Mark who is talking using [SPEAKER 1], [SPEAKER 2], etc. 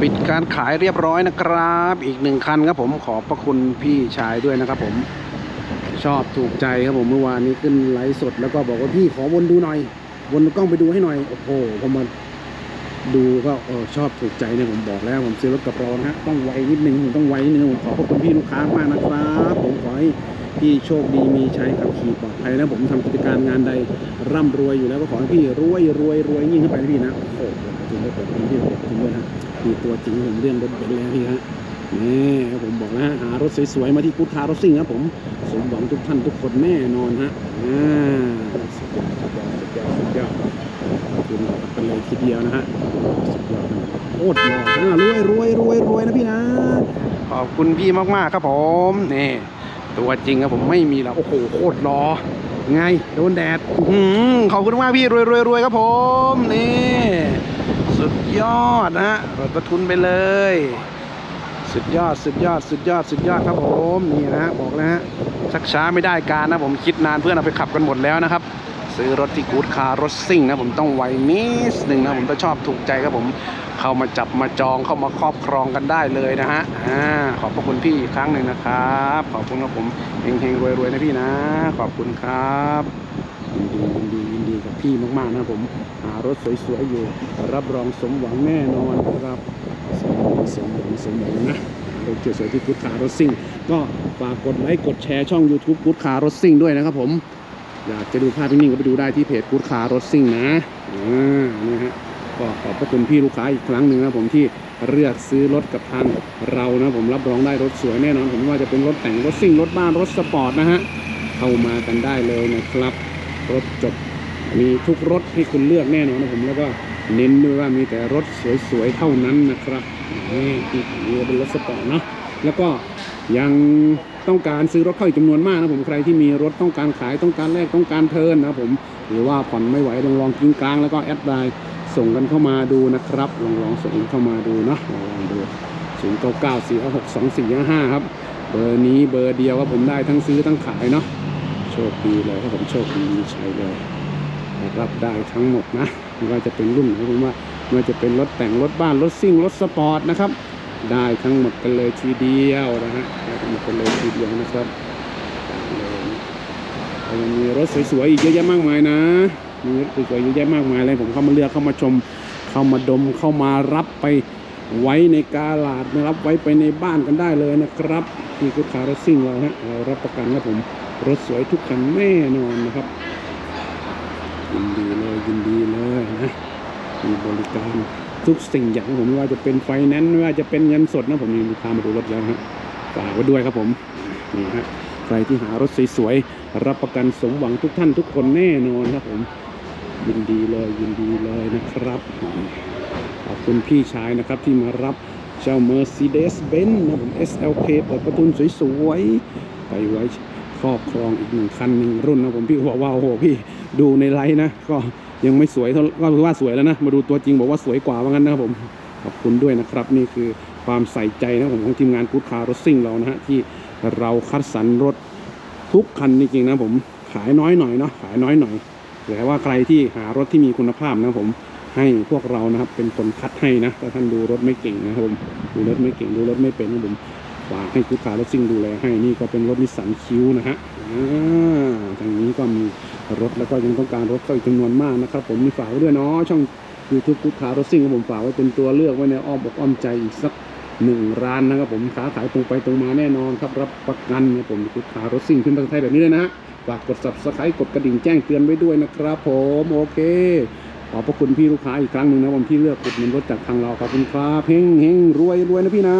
[SPEAKER 1] ปิดการขายเรียบร้อยนะครับ อีกหนึ่งคันครับผมขอบพระคุณพี่ชายด้วยนะครับผม ชอบถูกใจครับผมเมื่อวานนี้ขึ้นไลฟ์สด แล้วก็บอกว่าพี่ขอวนดูหน่อย วนกล้องไปดูให้หน่อย โอ้โหพอมาดูก็เออชอบถูกใจเนี่ยผมบอกแล้ว ผมซื้อรถกับรอนะฮะต้องไวนิดนึงผมต้องไวนิดนึงผมขอขอบคุณพี่ลูกค้ามากนะครับผมขอให้พี่โชคดีมีใชัยขับขี่ปลอดภัยนะผมทำกิจการงานใดร่ำรวยอยู่แล้วก็ขอให้พี่รวยรวยรวยยิ่งขึ้นไปนะพี่นะโอ้โหถึงได้เปิดพี่เปิดถึงด้วยนะ มีตัวจริงผมเรื่องรถเบนซ์แล้วพี่ฮะนี่ครับผมบอกแล้วฮะหารถสวยๆมาที่กู๊ดคาร์รถซิ่งครับผมสมหวังทุกท่านทุกคนแน่นอนฮะอ่าสุดยอดสุดยอดสุดยอดสุดยอดขอบคุณกันเลยทีเดียวนะฮะสุดยอดโคตรหล่ออ่ารวยรวยรวยรวยนะพี่นะ ขอบคุณพี่มากๆครับผมนี่ตัวจริงครับผมไม่มีแล้วโอ้โหโคตรหล่อไงโดนแดดอืขอบคุณมากพี่รวยรวยรวยครับผมนี่ สุดยอดนะฮะลดต้นทุนไปเลย สุดยอดสุดยอดสุดยอดสุดยอดครับผมนี่นะฮะบอกแล้วฮะชักช้าไม่ได้การนะผมคิดนานเพื่อนเอาไปขับกันหมดแล้วนะครับ ซื้อรถที่กู๊ดคาร์รถซิ่งนะผมต้องไวนิดหนึ่งนะผมถ้าชอบถูกใจครับผมเข้ามาจับมาจองเข้ามาครอบครองกันได้เลยนะฮะอ่าขอบพระคุณพี่อีกครั้งหนึ่งนะครับ ขอบคุณครับผมเฮงๆรวยๆนะพี่นะ ขอบคุณครับดีดีดี กับพี่มากๆนะผมหารถสวยๆอยู่ รับรองสมหวังแน่นอนครับสมหวังสมหวังสมหวังนะรถสวยๆที่กู๊ดคาร์รถซิ่ง ก็ฝากกดไลค์กดแชร์ช่อง YouTube กู๊ดคาร์รถซิ่งด้วยนะครับผมอยากจะดูภาพนิ่งๆก็ไปดูได้ที่เพจกู๊ดคาร์รถซิ่งนะอ่านี่ฮะก็ขอบพระคุณพี่ลูกค้าอีกครั้งหนึ่งนะผมที่เลือกซื้อรถกับทางเรานะผมรับรองได้รถสวยแน่นอนผมว่าจะเป็นรถแต่งรถซิ่งรถบ้านรถสปอร์ตนะฮะเข้ามากันได้เลยนะครับ รถจบ มีทุกรถให้คุณเลือกแน่นอนนะผมแล้วก็เน้นด้วยว่ามีแต่รถสวยๆเท่านั้นนะครับนี่นี่เป็นรถสปอร์ตเนาะแล้วก็ยังต้องการซื้อรถเข้าอีกจำนวนมากนะผมใครที่มีรถต้องการขายต้องการแลกต้องการเทินนะผมหรือว่าผ่อนไม่ไหวลองลองกิ้งกลางแล้วก็แอดไลน์ส่งกันเข้ามาดูนะครับลองลองส่งเข้ามาดูเนาะลองลองดูศูนย์เก้าเก้าสี่หกสองสี่ห้าครับเบอร์นี้เบอร์เดียวครับผมได้ทั้งซื้อทั้งขายเนาะโชคดีเลยครับผมโชคดีมีชัยเลย รับได้ทั้งหมดนะไม่ว่าจะเป็นรุ่นไหนผมว่าไม่ว่าจะเป็นรถแต่งรถบ้านรถซิ่งรถสปอร์ตนะครับ ได้ทั้งหมดกันเลยทีเดียวนะฮะได้ทั้งหมดกันเลยทีเดียวนะครับยังมีรถสวยๆอีกเยอะแยะมากมายนะมีรถสวยๆเยอะแยะมากมายเลยผมเข้ามาเลือกเข้ามาชม เข้ามาดมเข้ามารับไปไว้ในกาลาดนะครับไว้ไปในบ้านกันได้เลยนะครับที่กุ๊ดคาร์รถซิ่งเราฮะเรารับประกันครับผมรถสวยทุกคันแน่นอนนะครับ ยินดีเลยยินดีเลยนะมีบริการทุกสิ่งอย่างผมไม่ว่าจะเป็นไฟแนนซ์ไม่ว่าจะเป็นเงินสดนะผมมีลูกค้ามาดูรถแล้วฮะฝากไว้ด้วยครับผมนี่ฮะใครที่หารถสวยๆรับประกันสมหวังทุกท่านทุกคนแน่นอนครับผม ยินดีเลยยินดีเลยนะครับขอบคุณพี่ชายนะครับที่มารับเจ้า Mercedes-Benz นะผม SLK เปิดประทุนสวยๆไปไว้ครอบครองอีกหนึ่งคันหนึ่งรุ่นนะผมพี่ก็บอกว่าโอ้โหพี่ ดูในไลน์นะ ก็ยังไม่สวยเท่าก็คือว่าสวยแล้วนะ มาดูตัวจริงบอกว่าสวยกว่าว่างั้นนะครับผม ขอบคุณด้วยนะครับ นี่คือความใส่ใจนะผมของทีมงานกู๊ดคาร์รถซิ่งเรานะฮะที่เราคัดสรรรถทุกคันจริงๆนะผมขายน้อยหน่อยเนาะขายน้อยหน่อยแต่ว่าใครที่หารถที่มีคุณภาพนะผมให้พวกเรานะครับเป็นคนคัดให้นะถ้าท่านดูรถไม่เก่งนะครับผมดูรถไม่เก่งดูรถไม่เป็นนะผม ฝากให้คุณคารถซิ่งดูแลให้นี่ก็เป็นรถนิสสันคิวนะฮะทางนี้ก็มีรถแล้วก็ยังต้องการรถเข้าอีกจำนวนมากนะครับ ผมมีฝากไว้ด้วยเนาะช่องยูทูบคุณคารถซิ่งผมฝากไว้เป็นตัวเลือกไว้ในอ้อมอกอ้อมใจอีกสักหนึ่งร้านนะครับผมค้าขายตรงไปตรงมาแน่นอนครับรับประกันนะผมคุณคารถซิ่งขึ้นภาษาไทยแบบนี้เลยนะฮะฝากกด subscribe กดกระดิ่งแจ้งเตือนไว้ด้วยนะครับ ผมโอเคขอบพระคุณพี่ลูกค้าอีกครั้งหนึ่งนะผมที่เลือกอุดหนุนรถจากทางเราขอบคุณครับเฮงเฮงรวยรวยนะพี่นะ